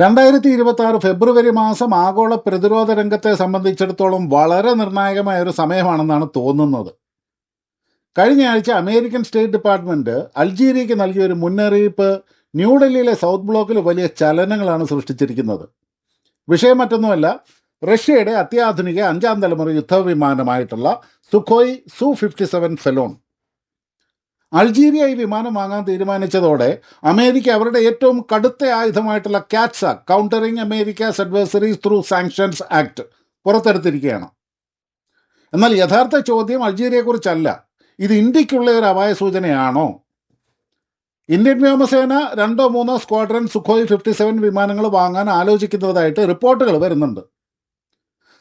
രണ്ടായിരത്തി ഇരുപത്തി ആറ് ഫെബ്രുവരി മാസം ആഗോള പ്രതിരോധ രംഗത്തെ സംബന്ധിച്ചിടത്തോളം വളരെ നിർണായകമായ ഒരു സമയമാണെന്നാണ് തോന്നുന്നത്. കഴിഞ്ഞ ആഴ്ച അമേരിക്കൻ സ്റ്റേറ്റ് ഡിപ്പാർട്ട്മെന്റ് അൾജീരിയയ്ക്ക് നൽകിയ ഒരു മുന്നറിയിപ്പ് ന്യൂഡൽഹിയിലെ സൗത്ത് ബ്ലോക്കിൽ വലിയ ചലനങ്ങളാണ് സൃഷ്ടിച്ചിരിക്കുന്നത്. വിഷയം മറ്റൊന്നുമല്ല റഷ്യയുടെ അത്യാധുനിക അഞ്ചാം തലമുറ യുദ്ധവിമാനമായിട്ടുള്ള Sukhoi Su fifty seven Felon. Algeria ഈ വിമാനം വാങ്ങാൻ തീരുമാനിച്ചതോടെ അമേരിക്ക അവരുടെ ഏറ്റവും കടുത്ത ആയുധമായിട്ടുള്ള CAATSA countering America's adversaries through sanctions act പുറത്തെടുത്തിരിക്കുകയാണ്. എന്നാൽ യഥാർത്ഥ ചോദ്യം അൾജീരിയയെക്കുറിച്ചല്ല. ഇത് ഇന്ത്യക്കുള്ള ഒരു അപായ സൂചനയാണോ? ഇന്ത്യൻ വ്യോമസേന രണ്ടോ മൂന്നോ സ്ക്വാഡ്രൻ സുഖോയ് ഫിഫ്റ്റി സെവൻ വിമാനങ്ങൾ വാങ്ങാൻ ആലോചിക്കുന്നതായിട്ട് റിപ്പോർട്ടുകൾ വരുന്നുണ്ട്.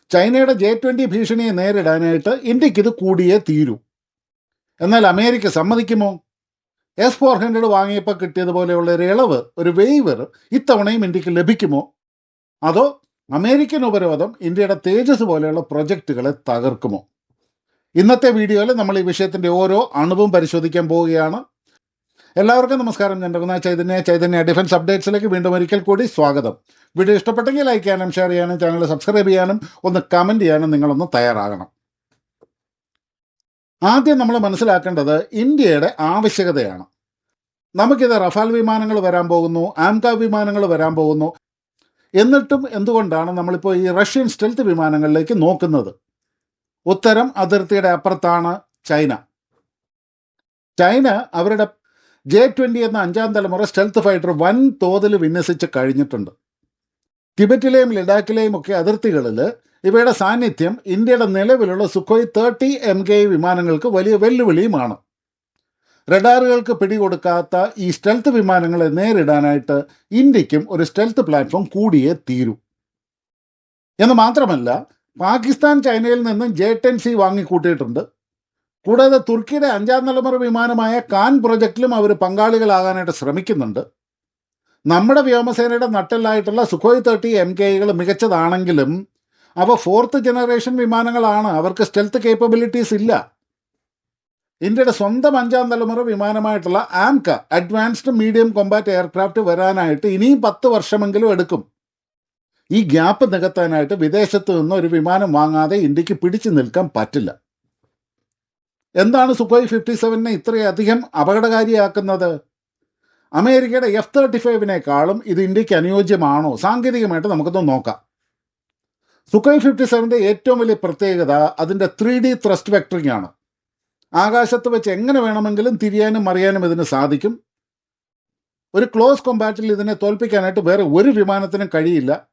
ചൈനയുടെ ജെ ട്വന്റി ഭീഷണിയെ നേരിടാനായിട്ട് ഇന്ത്യയ്ക്ക് ഇത് കൂടിയേ തീരൂ. എന്നാൽ അമേരിക്ക സമ്മതിക്കുമോ? എസ് ഫോർ ഹൺഡ്രഡ് വാങ്ങിയപ്പോൾ കിട്ടിയതുപോലെയുള്ള ഒരു ഇളവ് ഒരു വെയ്വർ ഇത്തവണയും ഇന്ത്യയ്ക്ക് ലഭിക്കുമോ? അതോ അമേരിക്കൻ ഉപരോധം ഇന്ത്യയുടെ തേജസ് പോലെയുള്ള പ്രൊജക്റ്റുകളെ തകർക്കുമോ? ഇന്നത്തെ വീഡിയോയിൽ നമ്മൾ ഈ വിഷയത്തിന്റെ ഓരോ അണുവും പരിശോധിക്കാൻ പോവുകയാണ്. എല്ലാവർക്കും നമസ്കാരം. ഞാൻ രഘുനാഥ് ചൈതന്യ. ചൈതന്യ ഡിഫൻസ് അപ്ഡേറ്റ്സിലേക്ക് വീണ്ടും ഒരിക്കൽ കൂടി സ്വാഗതം. വീഡിയോ ഇഷ്ടപ്പെട്ടെങ്കിൽ ലൈക്ക് ചെയ്യാനും ഷെയർ ചെയ്യാനും ചാനൽ സബ്സ്ക്രൈബ് ചെയ്യാനും ഒന്ന് കമന്റ് ചെയ്യാനും നിങ്ങളൊന്ന് തയ്യാറാകണം. ആദ്യം നമ്മൾ മനസ്സിലാക്കേണ്ടത് ഇന്ത്യയുടെ ആവശ്യകതയാണ്. നമുക്കിത് റഫാൽ വിമാനങ്ങൾ വരാൻ പോകുന്നു ആംക വിമാനങ്ങൾ വരാൻ പോകുന്നു. എന്നിട്ടും എന്തുകൊണ്ടാണ് നമ്മളിപ്പോൾ ഈ റഷ്യൻ സ്റ്റെൽത്ത് വിമാനങ്ങളിലേക്ക് നോക്കുന്നത്? ഉത്തരം അതിർത്തിയുടെ അപ്പുറത്താണ് ചൈന. ചൈന അവരുടെ ജെ ട്വന്റി എന്ന അഞ്ചാം തലമുറ സ്റ്റെൽത്ത് ഫൈറ്റർ വൻ തോതിൽ വിന്യസിച്ച് കഴിഞ്ഞിട്ടുണ്ട്. ടിബറ്റിലെയും ലഡാക്കിലെയും ഒക്കെ അതിർത്തികളിൽ ഇവയുടെ സാന്നിധ്യം ഇന്ത്യയുടെ നിലവിലുള്ള സുഖോയ് തേർട്ടി എം കെ വിമാനങ്ങൾക്ക് വലിയ വെല്ലുവിളിയുമാണ്. റഡാറുകൾക്ക് പിടികൊടുക്കാത്ത ഈ സ്റ്റെൽത്ത് വിമാനങ്ങളെ നേരിടാനായിട്ട് ഇന്ത്യക്കും ഒരു സ്റ്റെൽത്ത് പ്ലാറ്റ്ഫോം കൂടിയേ തീരൂ. എന്ന് മാത്രമല്ല പാകിസ്ഥാൻ ചൈനയിൽ നിന്നും ജെ ടെൻ സി വാങ്ങിക്കൂട്ടിയിട്ടുണ്ട്. കൂടാതെ തുർക്കിയുടെ അഞ്ചാം തലമുറ വിമാനമായ കാൻ പ്രൊജക്റ്റിലും അവർ പങ്കാളികളാകാനായിട്ട് ശ്രമിക്കുന്നുണ്ട്. നമ്മുടെ വ്യോമസേനയുടെ നട്ടെല്ലായിട്ടുള്ള സുഖോയ് തേർട്ടി എം കെ കെകൾ മികച്ചതാണെങ്കിലും അവ ഫോർത്ത് ജനറേഷൻ വിമാനങ്ങളാണ്. അവർക്ക് സ്റ്റെൽത്ത് കേപ്പബിലിറ്റീസ് ഇല്ല. ഇന്ത്യയുടെ സ്വന്തം അഞ്ചാം തലമുറ വിമാനമായിട്ടുള്ള AMCA advanced medium combat aircraft വരാനായിട്ട് ഇനിയും പത്ത് വർഷമെങ്കിലും എടുക്കും. ഈ ഗ്യാപ്പ് നികത്താനായിട്ട് വിദേശത്ത് നിന്ന് ഒരു വിമാനം വാങ്ങാതെ ഇന്ത്യയ്ക്ക് പിടിച്ചു നിൽക്കാൻ പറ്റില്ല. എന്താണ് സുഖോയ് ഫിഫ്റ്റി സെവനെ ഇത്രയധികം അപകടകാരിയാക്കുന്നത്? അമേരിക്കയുടെ എഫ് തേർട്ടി ഫൈവിനേക്കാളും ഇത് ഇന്ത്യയ്ക്ക് അനുയോജ്യമാണോ? സാങ്കേതികമായിട്ട് നമുക്കൊന്ന് നോക്കാം. സുഖൈ ഫിഫ്റ്റി സെവന്റെ ഏറ്റവും വലിയ പ്രത്യേകത അതിന്റെ ത്രീ ഡി ത്രസ്റ്റ് വെക്ടറിംഗ് ആണ്. ആകാശത്ത് വെച്ച് എങ്ങനെ വേണമെങ്കിലും തിരിയാനും മറിയാനും ഇതിന് സാധിക്കും. ഒരു ക്ലോസ് കൊമ്പാറ്റിൽ ഇതിനെ തോൽപ്പിക്കാനായിട്ട് വേറെ ഒരു വിമാനത്തിനും കഴിയില്ല.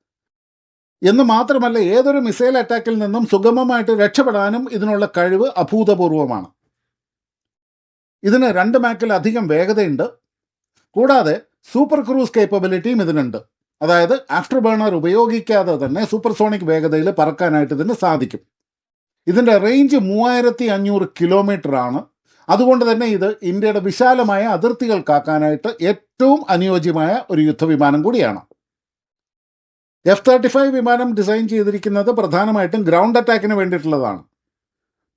എന്ന് മാത്രമല്ല ഏതൊരു മിസൈൽ അറ്റാക്കിൽ നിന്നും സുഗമമായിട്ട് രക്ഷപ്പെടാനും ഇതിനുള്ള കഴിവ് അഭൂതപൂർവമാണ്. ഇതിന് രണ്ട് മാക്കിൽ അധികം വേഗതയുണ്ട്. കൂടാതെ സൂപ്പർ ക്രൂസ് കേപ്പബിലിറ്റിയും ഇതിനുണ്ട്. അതായത് ആഫ്റ്റർ ബേണർ ഉപയോഗിക്കാതെ തന്നെ സൂപ്പർസോണിക് വേഗതയിൽ പറക്കാനായിട്ട് ഇതിന് സാധിക്കും. ഇതിന്റെ റേഞ്ച് മൂവായിരത്തി അഞ്ഞൂറ് കിലോമീറ്റർ ആണ്. അതുകൊണ്ട് തന്നെ ഇത് ഇന്ത്യയുടെ വിശാലമായ അതിർത്തികൾ കാക്കാനായിട്ട് ഏറ്റവും അനുയോജ്യമായ ഒരു യുദ്ധവിമാനം കൂടിയാണ്. എഫ് തേർട്ടി ഫൈവ് വിമാനം ഡിസൈൻ ചെയ്തിരിക്കുന്നത് പ്രധാനമായിട്ടും ഗ്രൗണ്ട് അറ്റാക്കിന് വേണ്ടിയിട്ടുള്ളതാണ്.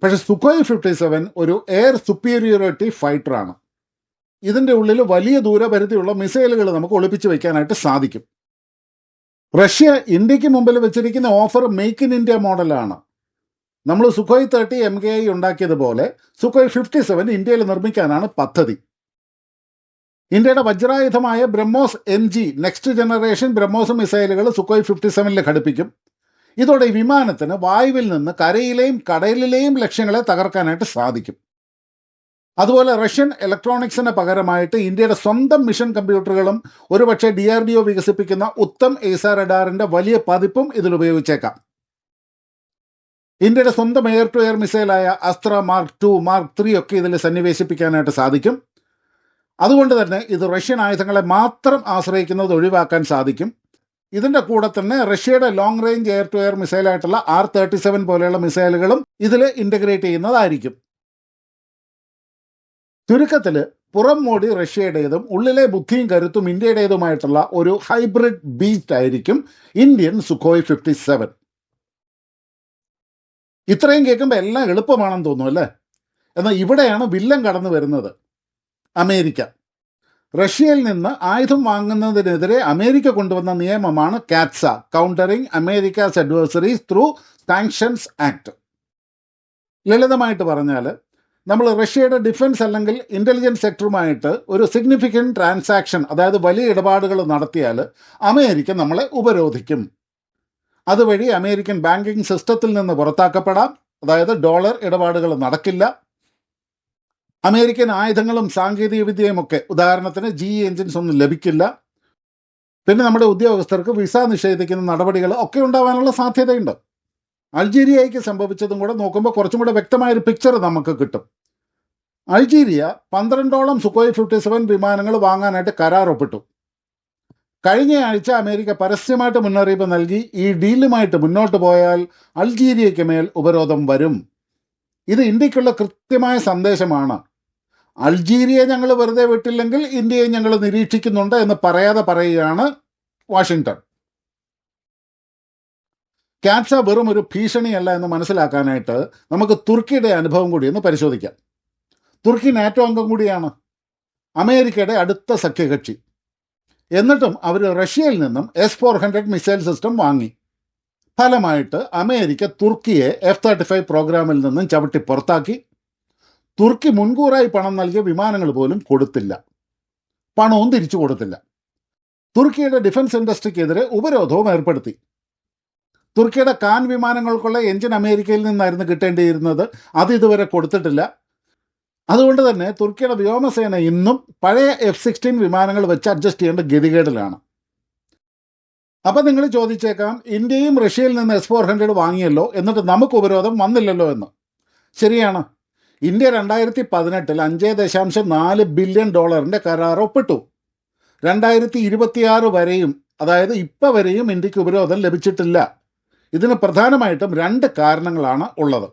പക്ഷേ സുഖോയ് ഫിഫ്റ്റി സെവൻ ഒരു എയർ സുപ്പീരിയോറിറ്റി ഫൈറ്ററാണ് ഇതിന്റെ ഉള്ളിൽ വലിയ ദൂരപരിധിയുള്ള മിസൈലുകൾ നമുക്ക് ഒളിപ്പിച്ച് വയ്ക്കാനായിട്ട് സാധിക്കും. റഷ്യ ഇന്ത്യയ്ക്ക് മുമ്പിൽ വെച്ചിരിക്കുന്ന ഓഫർ മേക്ക് ഇൻ ഇന്ത്യ മോഡലാണ് നമ്മൾ Sukhoi thirty M K I ഉണ്ടാക്കിയതുപോലെ Sukhoi fifty seven ഇന്ത്യയിൽ നിർമ്മിക്കാനാണ് പദ്ധതി. ഇന്ത്യയുടെ വജ്രായുധമായ BrahMos N G next generation BrahMos മിസൈലുകൾ സുഖോയ് ഫിഫ്റ്റി സെവനിൽ ഘടിപ്പിക്കും. ഇതോടെ വിമാനത്തിന് വായുവിൽ നിന്ന് കരയിലെയും കടലിലെയും ലക്ഷ്യങ്ങളെ തകർക്കാനായിട്ട് സാധിക്കും. അതുപോലെ റഷ്യൻ ഇലക്ട്രോണിക്സിന് പകരമായിട്ട് ഇന്ത്യയുടെ സ്വന്തം മിഷൻ കമ്പ്യൂട്ടറുകളും ഒരുപക്ഷെ ഡി ആർ ഡി ഒ വികസിപ്പിക്കുന്ന ഉത്തം ഏസ റഡാറിന്റെ വലിയ പതിപ്പും ഇതിൽ ഉപയോഗിച്ചേക്കാം. ഇന്ത്യയുടെ സ്വന്തം air to air മിസൈലായ Astra mark two mark three ഒക്കെ ഇതിൽ സന്നിവേശിപ്പിക്കാനായിട്ട് സാധിക്കും. അതുകൊണ്ട് തന്നെ ഇത് റഷ്യൻ ആയുധങ്ങളെ മാത്രം ആശ്രയിക്കുന്നത് ഒഴിവാക്കാൻ സാധിക്കും. ഇതിന്റെ കൂടെ തന്നെ റഷ്യയുടെ long range air to air മിസൈലായിട്ടുള്ള R thirty seven പോലെയുള്ള മിസൈലുകളും ഇതിൽ ഇന്റഗ്രേറ്റ് ചെയ്യുന്നതായിരിക്കും. ചുരുക്കത്തിൽ പുറം മോടി റഷ്യയുടേതും ഉള്ളിലെ ബുദ്ധിയും കരുത്തും ഇന്ത്യയുടേതുമായിട്ടുള്ള ഒരു ഹൈബ്രിഡ് ബീറ്റ് ആയിരിക്കും ഇന്ത്യൻ സുഖോയ് ഫിഫ്റ്റി സെവൻ. ഇത്രയും കേൾക്കുമ്പോൾ എല്ലാം എളുപ്പമാണെന്ന് തോന്നും അല്ലേ? എന്നാൽ ഇവിടെയാണ് വില്ലൻ കടന്നു വരുന്നത്. അമേരിക്ക. റഷ്യയിൽ നിന്ന് ആയുധം വാങ്ങുന്നതിനെതിരെ അമേരിക്ക കൊണ്ടുവന്ന നിയമമാണ് CAATSA countering America's adversaries through sanctions act ലളിതമായിട്ട് പറഞ്ഞാൽ നമ്മൾ റഷ്യയുടെ ഡിഫൻസ് അല്ലെങ്കിൽ ഇന്റലിജൻസ് സെക്ടറുമായിട്ട് ഒരു സിഗ്നിഫിക്കന്റ് ട്രാൻസാക്ഷൻ അതായത് വലിയ ഇടപാടുകൾ നടത്തിയാൽ അമേരിക്ക നമ്മളെ ഉപരോധിക്കും. അതുവഴി അമേരിക്കൻ ബാങ്കിങ് സിസ്റ്റത്തിൽ നിന്ന് പുറത്താക്കപ്പെടാം. അതായത് ഡോളർ ഇടപാടുകൾ നടക്കില്ല. അമേരിക്കൻ ആയുധങ്ങളും സാങ്കേതിക വിദ്യയും ഒക്കെ ഉദാഹരണത്തിന് ജി എഞ്ചിൻസ് ഒന്നും ലഭിക്കില്ല. പിന്നെ നമ്മുടെ ഉദ്യോഗസ്ഥർക്ക് വിസ നിഷേധിക്കുന്ന നടപടികൾ ഒക്കെ ഉണ്ടാവാനുള്ള സാധ്യതയുണ്ട്. അൾജീരിയയ്ക്ക് സംഭവിച്ചതും കൂടെ നോക്കുമ്പോൾ കുറച്ചും കൂടെ വ്യക്തമായൊരു പിക്ചർ നമുക്ക് കിട്ടും. അൾജീരിയ പന്ത്രണ്ടോളം സുക്കോയ് ഫിഫ്റ്റി സെവൻ വിമാനങ്ങൾ വാങ്ങാനായിട്ട് കരാർ ഒപ്പിട്ടു കഴിഞ്ഞയാഴ്ച അമേരിക്ക പരസ്യമായിട്ട് മുന്നറിയിപ്പ് നൽകി ഈ ഡീലുമായിട്ട് മുന്നോട്ട് പോയാൽ അൾജീരിയയ്ക്ക് മേൽ ഉപരോധം വരും. ഇത് ഇന്ത്യക്കുള്ള കൃത്യമായ സന്ദേശമാണ്. അൾജീരിയ ഞങ്ങൾ വെറുതെ വിട്ടില്ലെങ്കിൽ ഇന്ത്യയെ ഞങ്ങൾ നിരീക്ഷിക്കുന്നുണ്ട് എന്ന് പറയാതെ പറയുകയാണ് വാഷിങ്ടൺ. ക്യാറ്റ്സ വെറും ഒരു ഭീഷണിയല്ല എന്ന് മനസ്സിലാക്കാനായിട്ട് നമുക്ക് തുർക്കിയുടെ അനുഭവം കൂടി ഒന്ന് പരിശോധിക്കാം. തുർക്കി നാറ്റോ അംഗം കൂടിയാണ്. അമേരിക്കയുടെ അടുത്ത സഖ്യകക്ഷി. എന്നിട്ടും അവർ റഷ്യയിൽ നിന്നും S four hundred missile system വാങ്ങി. ഫലമായിട്ട് അമേരിക്ക തുർക്കിയെ എഫ് തേർട്ടി ഫൈവ് പ്രോഗ്രാമിൽ നിന്നും ചവിട്ടി പുറത്താക്കി. തുർക്കി മുൻകൂറായി പണം നൽകിയ വിമാനങ്ങൾ പോലും കൊടുത്തില്ല. പണവും തിരിച്ചു കൊടുത്തില്ല. തുർക്കിയുടെ ഡിഫൻസ് ഇൻഡസ്ട്രിക്കെതിരെ ഉപരോധവും ഏർപ്പെടുത്തി. തുർക്കിയുടെ കാൻ വിമാനങ്ങൾക്കുള്ള എഞ്ചിൻ അമേരിക്കയിൽ നിന്നായിരുന്നു കിട്ടേണ്ടിയിരുന്നത്. അത് ഇതുവരെ കൊടുത്തിട്ടില്ല. അതുകൊണ്ട് തന്നെ തുർക്കിയുടെ വ്യോമസേന ഇന്നും പഴയ എഫ് സിക്സ്റ്റീൻ വിമാനങ്ങൾ വെച്ച് അഡ്ജസ്റ്റ് ചെയ്യേണ്ട ഗതികേടിലാണ്. അപ്പം നിങ്ങൾ ചോദിച്ചേക്കാം ഇന്ത്യയും റഷ്യയിൽ നിന്ന് എസ് ഫോർ ഹൺഡ്രഡ് വാങ്ങിയല്ലോ എന്നിട്ട് നമുക്ക് ഉപരോധം വന്നില്ലല്ലോ എന്ന്. ശരിയാണ്. ഇന്ത്യ രണ്ടായിരത്തി പതിനെട്ടിൽ അഞ്ച് ദശാംശം നാല് ബില്യൺ ഡോളറിന്റെ കരാർ ഒപ്പിട്ടു. രണ്ടായിരത്തി ഇരുപത്തിയാറ് വരെയും അതായത് ഇപ്പം വരെയും ഇന്ത്യയ്ക്ക് ഉപരോധം ലഭിച്ചിട്ടില്ല. ഇതിന് പ്രധാനമായിട്ടും രണ്ട് കാരണങ്ങളാണ് ഉള്ളത്.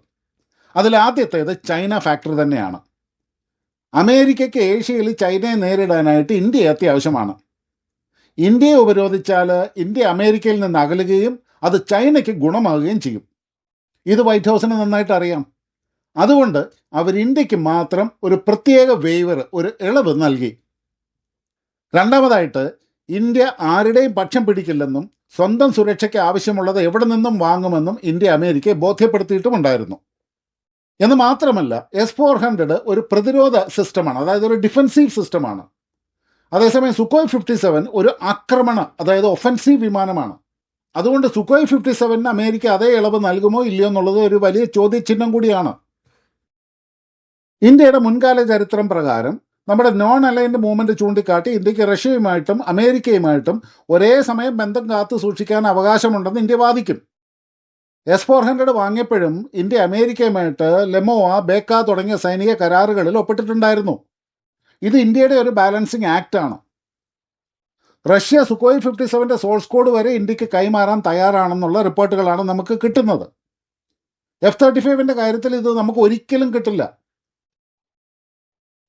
അതിലാദ്യത്തേത് ചൈന ഫാക്ടർ തന്നെയാണ്. അമേരിക്കയ്ക്ക് ഏഷ്യയിൽ ചൈനയെ നേരിടാനായിട്ട് ഇന്ത്യ അത്യാവശ്യമാണ്. ഇന്ത്യയെ ഉപരോധിച്ചാൽ ഇന്ത്യ അമേരിക്കയിൽ നിന്ന് അകലുകയും അത് ചൈനയ്ക്ക് ഗുണമാകുകയും ചെയ്യും. ഇത് വൈറ്റ് ഹൗസിന് നന്നായിട്ട് അറിയാം. അതുകൊണ്ട് അവർ ഇന്ത്യയ്ക്ക് മാത്രം ഒരു പ്രത്യേക വേവർ ഒരു ഇളവ് നൽകി. രണ്ടാമതായിട്ട് ഇന്ത്യ ആരുടെയും പക്ഷം പിടിക്കില്ലെന്നും സ്വന്തം സുരക്ഷയ്ക്ക് ആവശ്യമുള്ളത് എവിടെ നിന്നും വാങ്ങുമെന്നും ഇന്ത്യ അമേരിക്കയെ ബോധ്യപ്പെടുത്തിയിട്ടുമുണ്ടായിരുന്നു എന്ന് മാത്രമല്ല എസ് ഫോർ ഹൺഡ്രഡ് ഒരു പ്രതിരോധ സിസ്റ്റമാണ് അതായത് ഒരു ഡിഫൻസീവ് സിസ്റ്റമാണ് അതേസമയം സുക്കോയ് ഫിഫ്റ്റി സെവൻ ഒരു ആക്രമണ അതായത് ഒഫൻസീവ് വിമാനമാണ്. അതുകൊണ്ട് സുക്കോയ് ഫിഫ്റ്റി സെവനിന് അമേരിക്ക അതേ ഇളവ് നൽകുമോ ഇല്ലയോ എന്നുള്ളത് ഒരു വലിയ ചോദ്യചിഹ്നം കൂടിയാണ്. ഇന്ത്യയുടെ മുൻകാല ചരിത്രം പ്രകാരം നമ്മുടെ നോൺ അലൈൻഡ് മൂവ്മെന്റ് ചൂണ്ടിക്കാട്ടി ഇന്ത്യയ്ക്ക് റഷ്യയുമായിട്ടും അമേരിക്കയുമായിട്ടും ഒരേ സമയം ബന്ധം കാത്തു സൂക്ഷിക്കാൻ അവകാശമുണ്ടെന്ന് ഇന്ത്യ വാദിക്കും. എസ് ഫോർ ഹൺഡ്രഡ് വാങ്ങിയപ്പോഴും ഇന്ത്യ അമേരിക്കയുമായിട്ട് ലെമോവ ബേക്ക തുടങ്ങിയ സൈനിക കരാറുകളിൽ ഒപ്പിട്ടിട്ടുണ്ടായിരുന്നു. ഇത് ഇന്ത്യയുടെ ഒരു ബാലൻസിങ് ആക്ട് ആണ്. റഷ്യ സുക്കോയ് ഫിഫ്റ്റി സെവന്റെ സോഴ്സ് കോഡ് വരെ ഇന്ത്യയ്ക്ക് കൈമാറാൻ തയ്യാറാണെന്നുള്ള റിപ്പോർട്ടുകളാണ് നമുക്ക് കിട്ടുന്നത്. എഫ് തേർട്ടി ഫൈവിന്റെ കാര്യത്തിൽ ഇത് നമുക്ക് ഒരിക്കലും കിട്ടില്ല.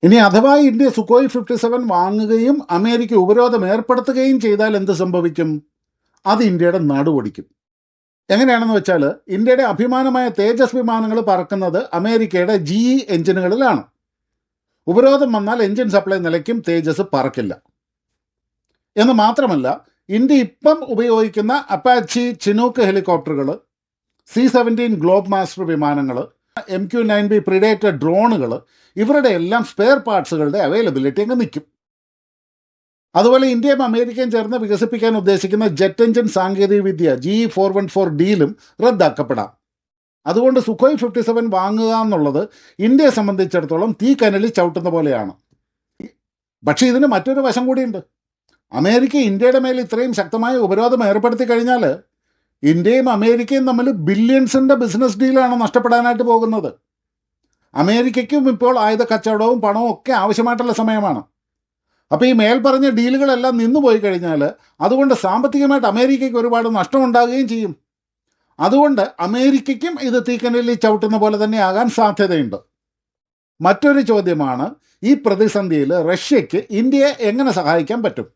ഇനി അഥവാ ഇന്ത്യ സുക്കോയ് ഫിഫ്റ്റി സെവൻ വാങ്ങുകയും അമേരിക്ക ഉപരോധം ഏർപ്പെടുത്തുകയും ചെയ്താൽ എന്ത് സംഭവിക്കും? അത് ഇന്ത്യയുടെ നടുവൊടിക്കും. എങ്ങനെയാണെന്ന് വെച്ചാൽ ഇന്ത്യയുടെ അഭിമാനമായ തേജസ് വിമാനങ്ങൾ പറക്കുന്നത് അമേരിക്കയുടെ ജി ഇ എഞ്ചിനുകളിലാണ്. ഉപരോധം വന്നാൽ എഞ്ചിൻ സപ്ലൈ നിലയ്ക്കും തേജസ് പറക്കില്ല. എന്ന് മാത്രമല്ല ഇന്ത്യ ഇപ്പം ഉപയോഗിക്കുന്ന അപ്പാച്ചി ചിനൂക്ക് ഹെലികോപ്റ്ററുകൾ സി സെവന്റീൻ ഗ്ലോബ് മാസ്റ്റർ വിമാനങ്ങൾ M Q nine B Predator ഡ്രോണുകൾ ഇവരുടെ എല്ലാം സ്പെയർ പാർട്സുകളുടെ അവൈലബിലിറ്റി അങ്ങ് നിൽക്കും അതുപോലെ ഇന്ത്യയും അമേരിക്കയും ചേർന്ന് വികസിപ്പിക്കാൻ ഉദ്ദേശിക്കുന്ന ജെറ്റ് എഞ്ചിൻ സാങ്കേതിക വിദ്യ ജി ഫോർ വൺ ഫോർ ഡിയിലും റദ്ദാക്കപ്പെടാം. അതുകൊണ്ട് സുഖോയ് ഫിഫ്റ്റി സെവൻ വാങ്ങുക എന്നുള്ളത് ഇന്ത്യയെ സംബന്ധിച്ചിടത്തോളം തീ കനലി ചവിട്ടുന്ന പോലെയാണ്. പക്ഷേ ഇതിന് മറ്റൊരു വശം കൂടിയുണ്ട്. അമേരിക്ക ഇന്ത്യയുടെ മേൽ ഇത്രയും ശക്തമായ ഉപരോധം ഏർപ്പെടുത്തി കഴിഞ്ഞാൽ ഇന്ത്യയും അമേരിക്കയും തമ്മിൽ ബില്യൺസിന്റെ ബിസിനസ് ഡീലാണ് നഷ്ടപ്പെടാനായിട്ട് പോകുന്നത്. അമേരിക്കയ്ക്കും ഇപ്പോൾ ആയുധ കച്ചവടവും പണവും ഒക്കെ ആവശ്യമായിട്ടുള്ള സമയമാണ്. അപ്പോൾ ഈ മേൽപ്പറഞ്ഞ ഡീലുകളെല്ലാം നിന്നു പോയി കഴിഞ്ഞാൽ അതുകൊണ്ട് സാമ്പത്തികമായിട്ട് അമേരിക്കയ്ക്ക് ഒരുപാട് നഷ്ടമുണ്ടാകുകയും ചെയ്യും. അതുകൊണ്ട് അമേരിക്കയ്ക്കും ഇത് തീക്കനലിൽ ചവിട്ടുന്ന പോലെ തന്നെ ആകാൻ സാധ്യതയുണ്ട്. മറ്റൊരു ചോദ്യമാണ് ഈ പ്രതിസന്ധിയിൽ റഷ്യയ്ക്ക് ഇന്ത്യയെ എങ്ങനെ സഹായിക്കാൻ പറ്റും?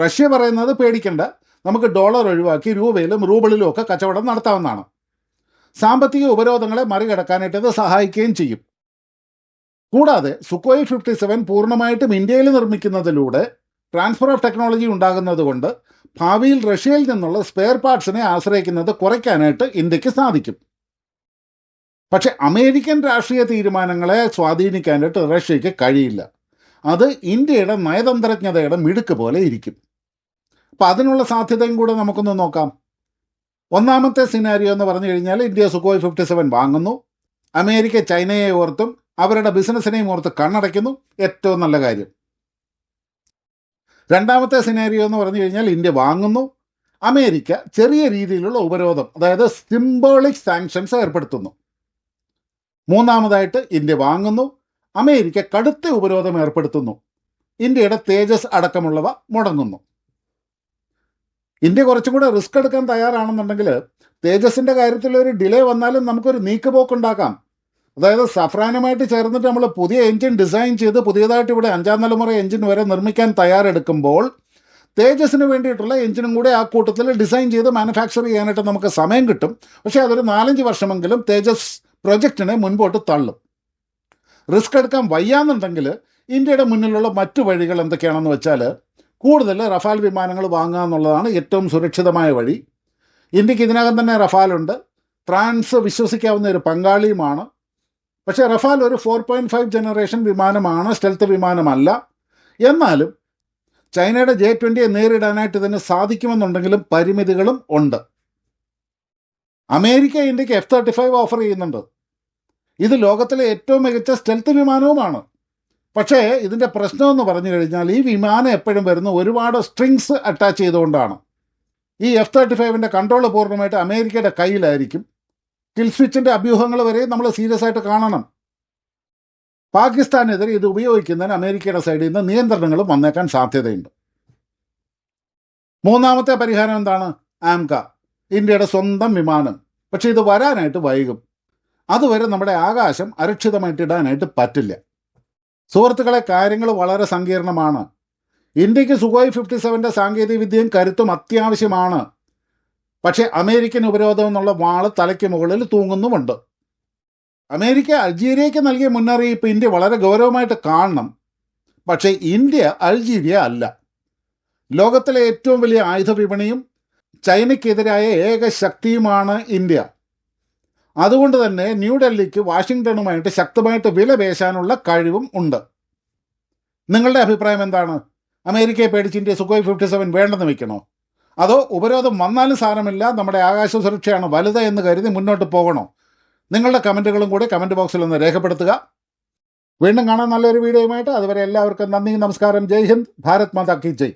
റഷ്യ പറയുന്നത് പേടിക്കണ്ട നമുക്ക് ഡോളർ ഒഴിവാക്കി രൂപയിലും റൂബിളിലും ഒക്കെ കച്ചവടം നടത്താവുന്നതാണ്. സാമ്പത്തിക ഉപരോധങ്ങളെ മറികടക്കാനായിട്ട് ഇത് സഹായിക്കുകയും ചെയ്യും. കൂടാതെ സുക്കോയ് ഫിഫ്റ്റി സെവൻ പൂർണമായിട്ടും ഇന്ത്യയിൽ നിർമ്മിക്കുന്നതിലൂടെ ട്രാൻസ്ഫർ ഓഫ് ടെക്നോളജി ഉണ്ടാകുന്നതുകൊണ്ട് ഭാവിയിൽ റഷ്യയിൽ നിന്നുള്ള സ്പെയർ പാർട്സിനെ ആശ്രയിക്കുന്നത് കുറയ്ക്കാനായിട്ട് ഇന്ത്യയ്ക്ക് സാധിക്കും. പക്ഷേ അമേരിക്കൻ രാഷ്ട്രീയ തീരുമാനങ്ങളെ സ്വാധീനിക്കാനായിട്ട് റഷ്യയ്ക്ക് കഴിയില്ല. അത് ഇന്ത്യയുടെ നയതന്ത്രജ്ഞതയുടെ മിടുക്ക് പോലെ ഇരിക്കും. അപ്പം അതിനുള്ള സാധ്യതയും കൂടെ നമുക്കൊന്ന് നോക്കാം. ഒന്നാമത്തെ സിനാരിയോ എന്ന് പറഞ്ഞു കഴിഞ്ഞാൽ ഇന്ത്യ സുഖോയ് ഫിഫ്റ്റി സെവൻ വാങ്ങുന്നു. അമേരിക്ക ചൈനയെ ഓർത്തും അവരുടെ ബിസിനസ്സിനെയും ഓർത്ത് കണ്ണടയ്ക്കുന്നു. ഏറ്റവും നല്ല കാര്യം. രണ്ടാമത്തെ സിനാരിയോ എന്ന് പറഞ്ഞു കഴിഞ്ഞാൽ ഇന്ത്യ വാങ്ങുന്നു. അമേരിക്ക ചെറിയ രീതിയിലുള്ള ഉപരോധം അതായത് സിംബോളിക് സാങ്ഷൻസ് ഏർപ്പെടുത്തുന്നു. മൂന്നാമതായിട്ട് ഇന്ത്യ വാങ്ങുന്നു. അമേരിക്ക കടുത്ത ഉപരോധം ഏർപ്പെടുത്തുന്നു. ഇന്ത്യയുടെ തേജസ് അടക്കമുള്ളവ മുടങ്ങുന്നു. ഇന്ത്യ കുറച്ചും കൂടെ റിസ്ക് എടുക്കാൻ തയ്യാറാണെന്നുണ്ടെങ്കിൽ തേജസിന്റെ കാര്യത്തിൽ ഒരു ഡിലേ വന്നാലും നമുക്കൊരു നീക്കുപോക്കുണ്ടാക്കാം. അതായത് സഫ്രാനുമായിട്ട് ചേർന്നിട്ട് നമ്മൾ പുതിയ എൻജിൻ ഡിസൈൻ ചെയ്ത് പുതിയതായിട്ട് ഇവിടെ അഞ്ചാം തലമുറ എൻജിൻ വരെ നിർമ്മിക്കാൻ തയ്യാറെടുക്കുമ്പോൾ തേജസിന് വേണ്ടിയിട്ടുള്ള എഞ്ചിനും കൂടെ ആ കൂട്ടത്തിൽ ഡിസൈൻ ചെയ്ത് മാനുഫാക്ചർ ചെയ്യാനായിട്ട് നമുക്ക് സമയം കിട്ടും. പക്ഷേ അതൊരു നാലഞ്ച് വർഷമെങ്കിലും തേജസ് പ്രൊജക്റ്റിനെ മുൻപോട്ട് തള്ളും. റിസ്ക് എടുക്കാൻ വയ്യാന്നുണ്ടെങ്കിൽ ഇന്ത്യയുടെ മുന്നിലുള്ള മറ്റു വഴികൾ എന്തൊക്കെയാണെന്ന് വെച്ചാൽ കൂടുതൽ റഫാൽ വിമാനങ്ങൾ വാങ്ങുക എന്നുള്ളതാണ് ഏറ്റവും സുരക്ഷിതമായ വഴി. ഇന്ത്യയ്ക്ക് ഇതിനകം തന്നെ റഫാലുണ്ട് ഫ്രാൻസ് വിശ്വസിക്കാവുന്ന ഒരു പങ്കാളിയുമാണ്. പക്ഷേ റഫാൽ ഒരു ഫോർ പോയിന്റ് ഫൈവ് ജനറേഷൻ വിമാനമാണ് സ്റ്റെൽത്ത് വിമാനമല്ല. എന്നാലും ചൈനയുടെ ജെ ട്വന്റിയെ നേരിടാനായിട്ട് ഇതിന് സാധിക്കുമെന്നുണ്ടെങ്കിലും പരിമിതികളും ഉണ്ട്. അമേരിക്ക ഇന്ത്യയ്ക്ക് എഫ് തേർട്ടി ഫൈവ് ഓഫർ ചെയ്യുന്നുണ്ട്. ഇത് ലോകത്തിലെ ഏറ്റവും മികച്ച സ്റ്റെൽത്ത് വിമാനവുമാണ്. പക്ഷേ ഇതിന്റെ പ്രശ്നമെന്ന് പറഞ്ഞു കഴിഞ്ഞാൽ ഈ വിമാനം എപ്പോഴും വരുന്ന ഒരുപാട് സ്ട്രിങ്സ് അറ്റാച്ച് ചെയ്തുകൊണ്ടാണ്. ഈ എഫ് തേർട്ടി ഫൈവിന്റെ കൺട്രോൾ പൂർണമായിട്ട് അമേരിക്കയുടെ കയ്യിലായിരിക്കും. കിൽ സ്വിച്ചിന്റെ അഭ്യൂഹങ്ങൾ വരെ നമ്മൾ സീരിയസ് ആയിട്ട് കാണണം. പാകിസ്ഥാനെതിരെ ഇത് ഉപയോഗിക്കുന്നതിന് അമേരിക്കയുടെ സൈഡിൽ നിന്ന് നിയന്ത്രണങ്ങളും വന്നേക്കാൻ സാധ്യതയുണ്ട്. മൂന്നാമത്തെ പരിഹാരം എന്താണ്? ആംക ഇന്ത്യയുടെ സ്വന്തം വിമാനം. പക്ഷേ ഇത് വരാനായിട്ട് വൈകും. അതുവരെ നമ്മുടെ ആകാശം അരക്ഷിതമായിട്ട് ഇടാനായിട്ട് പറ്റില്ല. സുഹൃത്തുക്കളെ കാര്യങ്ങൾ വളരെ സങ്കീർണമാണ്. ഇന്ത്യയ്ക്ക് സുഖോയ് ഫിഫ്റ്റി സെവന്റെ സാങ്കേതിക വിദ്യയും കരുത്തും അത്യാവശ്യമാണ്. പക്ഷേ അമേരിക്കൻ ഉപരോധം എന്നുള്ള വാൾ തലയ്ക്ക് മുകളിൽ തൂങ്ങുന്നുമുണ്ട്. അമേരിക്ക അൾജീരിയയ്ക്ക് നൽകിയ മുന്നറിയിപ്പ് ഇന്ത്യ വളരെ ഗൗരവമായിട്ട് കാണണം. പക്ഷേ ഇന്ത്യ അൾജീരിയ അല്ല. ലോകത്തിലെ ഏറ്റവും വലിയ ആയുധ വിപണിയും ചൈനയ്ക്കെതിരായ ഏക ശക്തിയുമാണ് ഇന്ത്യ. അതുകൊണ്ട് തന്നെ ന്യൂഡൽഹിക്ക് വാഷിങ്ടണുമായിട്ട് ശക്തമായിട്ട് വില പേശാനുള്ള കഴിവും ഉണ്ട്. നിങ്ങളുടെ അഭിപ്രായം എന്താണ്? അമേരിക്കയെ പേടിച്ച് ഇന്ത്യ സുഖോയ് ഫിഫ്റ്റി സെവൻ വേണ്ടെന്ന് വെക്കണോ? അതോ ഉപരോധം വന്നാലും സാരമില്ല നമ്മുടെ ആകാശ സുരക്ഷയാണ് വലുത് എന്ന് കരുതി മുന്നോട്ട് പോകണോ? നിങ്ങളുടെ കമന്റുകളും കൂടി കമന്റ് ബോക്സിൽ ഒന്ന് രേഖപ്പെടുത്തുക. വീണ്ടും കാണാൻ നല്ലൊരു വീഡിയോയുമായിട്ട്. അതുവരെ എല്ലാവർക്കും നന്ദി നമസ്കാരം. ജയ് ഹിന്ദ്. ഭാരത് മാതാ കി ജയ്.